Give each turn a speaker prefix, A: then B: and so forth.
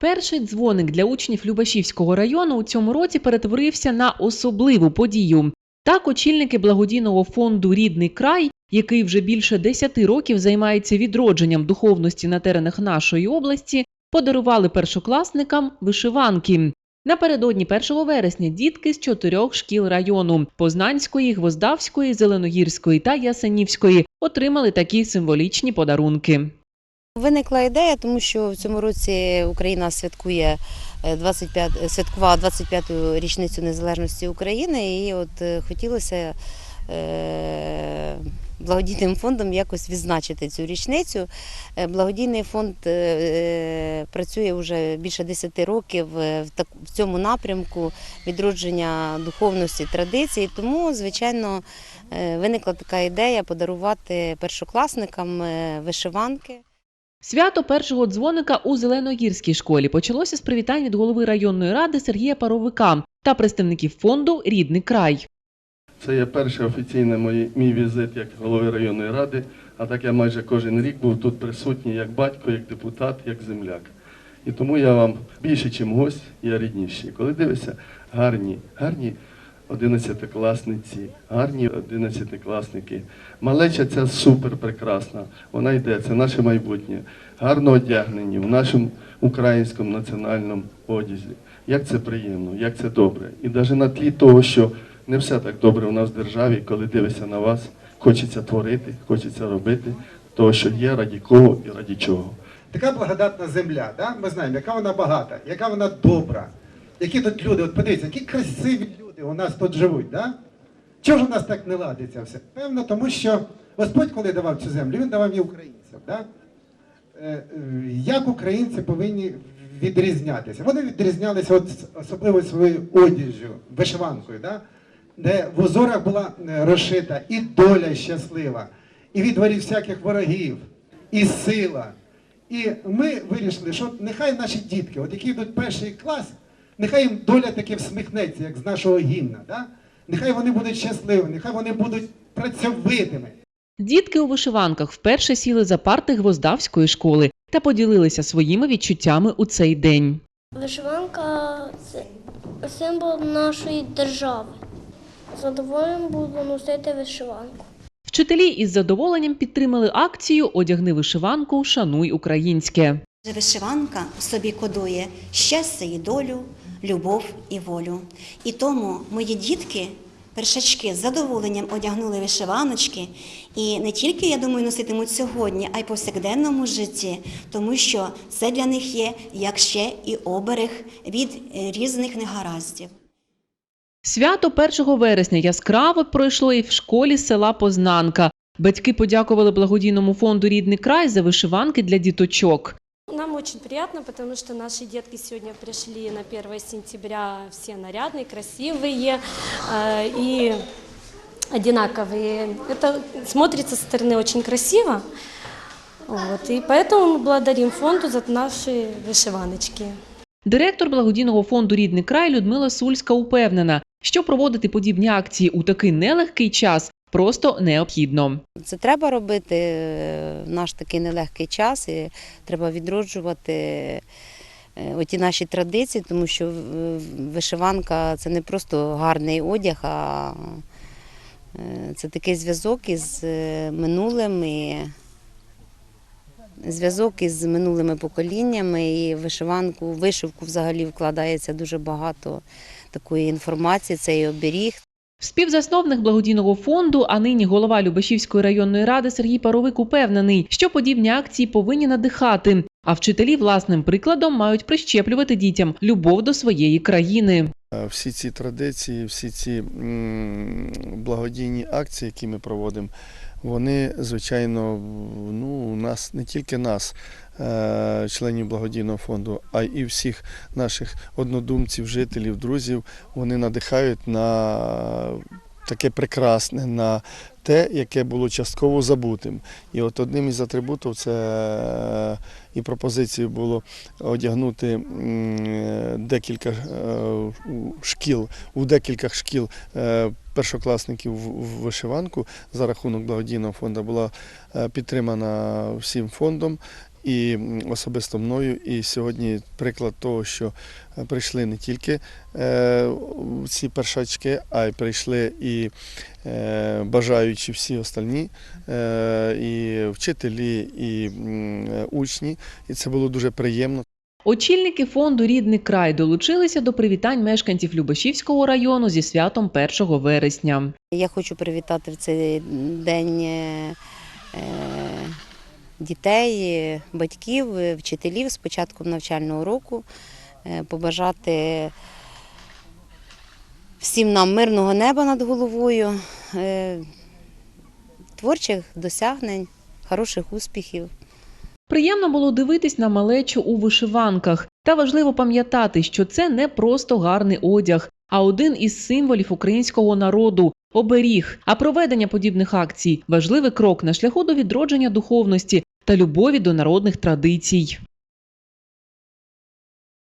A: Перший дзвоник для учнів Любашівського району у цьому році перетворився на особливу подію. Так, очільники благодійного фонду Рідний край, який вже більше 10 років займається відродженням духовності на теренах нашої області, подарували першокласникам вишиванки. Напередодні 1 вересня дітки з чотирьох шкіл району Познанської, Гвоздавської, Зеленогірської та Ясенівської отримали такі символічні подарунки.
B: Виникла ідея, тому що в цьому році Україна святкує е, 25, е, святкувала 25-ту річницю незалежності України, і от е, хотілося е, благодійним фондом якось відзначити цю річницю. Благодійний фонд працює вже більше 10 років в цьому напрямку відродження духовності традицій. Тому, звичайно, виникла така ідея подарувати першокласникам вишиванки.
A: Свято першого дзвоника у Зеленогірській школі почалося з привітань від голови районної ради Сергія Паровика та представників фонду Рідний край.
C: Це є перший офіційний мій, мій візит як голови районної ради, а так я майже кожен рік був тут присутній як батько, як депутат, як земляк. І тому я вам більше, ніж гость, я рідніший. Коли дивишся, гарні, гарні одинадцятикласниці, гарні одинадцятикласники. Малеча ця супер прекрасна. Вона йде, це наше майбутнє. Гарно одягнені в нашому українському національному одязі. Як це приємно, як це добре. І навіть на тлі того, що не все так добре у нас в державі, коли дивишся на вас, хочеться творити, хочеться робити, того, що є, раді кого і раді чого.
D: Така благодатна земля, да? ми знаємо, яка вона багата, яка вона добра, які тут люди, от подивіться, які красиві люди у нас тут живуть. Да? Чого ж у нас так не ладиться все? Певно, тому що Господь, коли давав цю землю, він давав її українцям. Да? Е, Як українці повинні відрізнятися? Вони відрізнялися от особливо своєю одіжжю, вишиванкою, да? де в узорах була е, розшита і доля щаслива, і від ворів всяких ворогів, і сила. І ми вирішили, що нехай наші дітки, от які йдуть перший клас, нехай їм доля таки всміхнеться, як з нашого гімна. Да? Нехай вони будуть щасливі, нехай вони будуть працьовитими.
A: Дітки у вишиванках вперше сіли за парти Гвоздавської школи та поділилися своїми відчуттями у цей день.
E: Вишиванка це символ нашої держави. З Задоволенням буду носити вишиванку.
A: Вчителі із задоволенням підтримали акцію Одягни вишиванку, шануй українське.
F: Вишиванка в собі кодує щастя і долю, любов і волю. І тому мої дітки, першачки, з задоволенням одягнули вишиваночки. І не тільки, я думаю, носитимуть сьогодні, а й повсякденному житті, тому що це для них є як ще і оберег від різних негараздів.
A: Свято 1 вересня яскраво пройшло і в школі села Познанка. Батьки подякували благодійному фонду Рідний край за вишиванки для діточок
G: Нам очень приятно, потому что наши детки сегодня пришли на 1 сентября все нарядные, красивые э, и одинаковые. Это смотрится со стороны очень красиво. Вот, и поэтому мы благодарим фонду за наши вышиваночки.
A: Директор благодійного фонду Рідний край Людмила Сульська упевнена, що проводити подібні акції у такий нелегкий час просто необхідно.
B: Це треба робити е, в наш такий нелегкий час, і треба відроджувати е, оті наші традиції, тому що вишиванка це не просто гарний одяг, а е, це такий зв'язок із минулим і зв'язок із минулими поколіннями. І вишиванку, вишивку взагалі вкладається дуже багато такої інформації, це і оберіг.
A: Співзасновник благодійного фонду, а нині голова Любашівської районної ради Сергій Паровик упевнений, що подібні акції повинні надихати, а вчителі власним прикладом мають прищеплювати дітям любов до своєї країни.
H: Е, Всі ці традиції, всі ці благодійні акції, які ми проводимо, вони, звичайно, ну, нас не тільки нас, членів благодійного фонду, а і всіх наших однодумців, жителів, друзів, вони надихають на таке прекрасне, на те, яке було частково забутим. І от одним із атрибутів це е, і пропозицією було одягнути декілька е, шкіл, у декілька шкіл е, першокласників в вишиванку за рахунок благодійного фонду була е, підтримана всім фондом. І особисто мною. І сьогодні приклад того, що е, прийшли не тільки е, ці першачки, а й прийшли і е, бажаючі всі остальні, е, і вчителі, і е, учні. І це було дуже приємно.
A: Очільники фонду Рідний край долучилися до привітань мешканців Любашівського району зі святом 1 вересня.
B: Я хочу привітати в цей день дітей, батьків, вчителів з початком навчального року, е, побажати всім нам мирного неба над головою, е, творчих досягнень, хороших успіхів.
A: Приємно було дивитись на малечу у вишиванках. Та важливо пам'ятати, що це не просто гарний одяг, а один із символів українського народу оберіг. А проведення подібних акцій важливий крок на шляху до відродження духовності та любові до народних традицій.